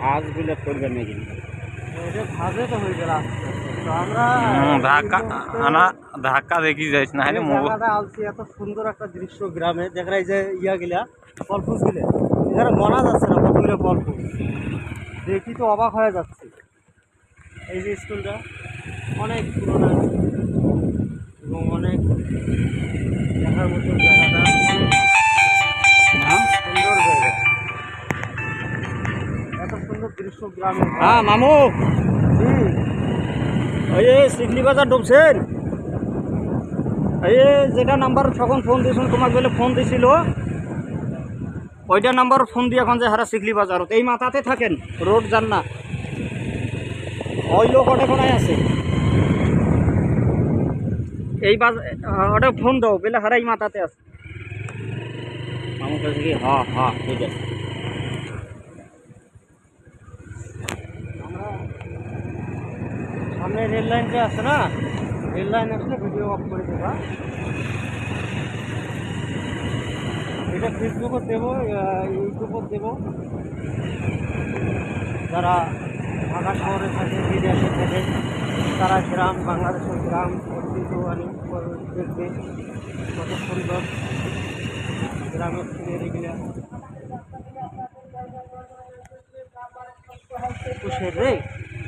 ভাজগুলো করবেন নাকি হয়ে ধাক্কা আনা ধাক্কা দেখি যাইস না হলে এই আলছি এত সুন্দর একটা দৃশ্য গ্রামে। দেখা যায় যে ইয়া গিলা ফলফুস গিলে। এখানে মনা যাচ্ছে না কতগুলো ফলফুস দেখি তো অবাক হয়ে যাচ্ছে। এই যে স্কুলটা অনেক পুরোনো এবং অনেক দেখার মতো জায়গাটা গ্রামে হ্যাঁ মামু। ওই যে বাজার ঢুকছেন? এই, যেটা নাম্বার তখন ফোন দিয়েছিল, তোমাকে বলে ফোন দিছিল। ওইটা নাম্বার ফোন দিয়ে এখন যে হারা শিগলি বাজারত এই মাথাতে থাকেন, রোড যান না। ওই লোক ওটা আছে। এই বাজার ওটা ফোন দাও, বলে হারা এই মাথাতে আছে। মামু কাছে কি হ্যাঁ হ্যাঁ ঠিক আছে আমরা সামনে রেল লাইনটা আছে না? রেল লাইন আসলে ভিডিও অফ করে দেবা। এটা ফেসবুকও দেবো ইউটিউবও দেবো। যারা ঢাকা শহরে থাকে, বিদেশে থাকে, তারা গ্রাম, বাংলাদেশের গ্রাম ঐতিহ্যবাহী দেখবে কত সুন্দর গ্রামের সিনের এগুলা রে?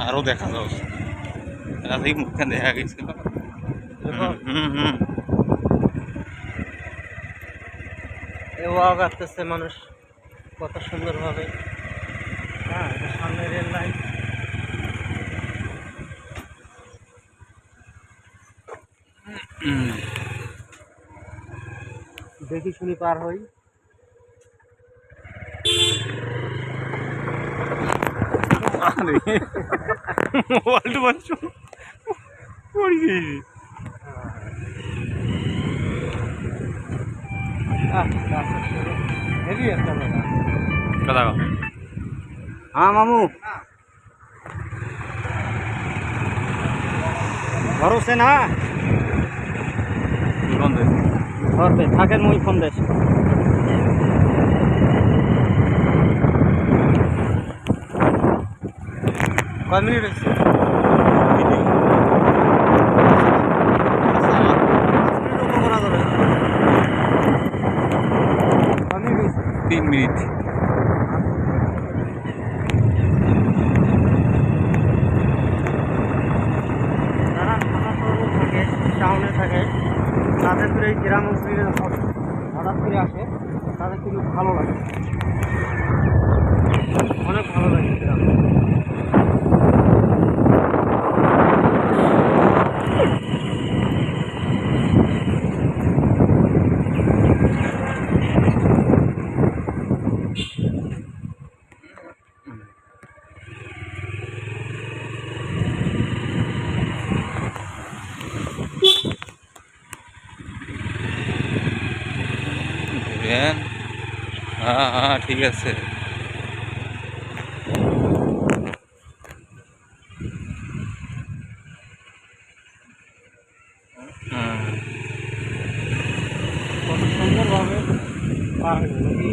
আরও দেখা যাচ্ছে রাতেই মুখখান দেখা গেছিল হুম হুম এ ওয়াগ আসতেছে মানুষ। কত সুন্দরভাবে। হ্যাঁ সামনে রেল লাইন। দেখি শুনি পার হই। আরে। মোবাইলটা বাঁচো পড়ি গেছি হেভি একটা জায়গা কথা হ্যাঁ মামু। ভরসে না? থাকেন মুই ফোন দেশ কয় মিনিট হয়েছে? তিন মিনিট। টাউনে থাকে তাদের করে এই গ্রাম অঞ্চলে হঠাৎ করে আসে তাদের কিন্তু ভালো লাগে অনেক ভালো লাগে গ্রাম ঘুরেন হ্যাঁ হ্যাঁ ঠিক আছে। হ্যাঁ। কত সুন্দরভাবে পার হয়ে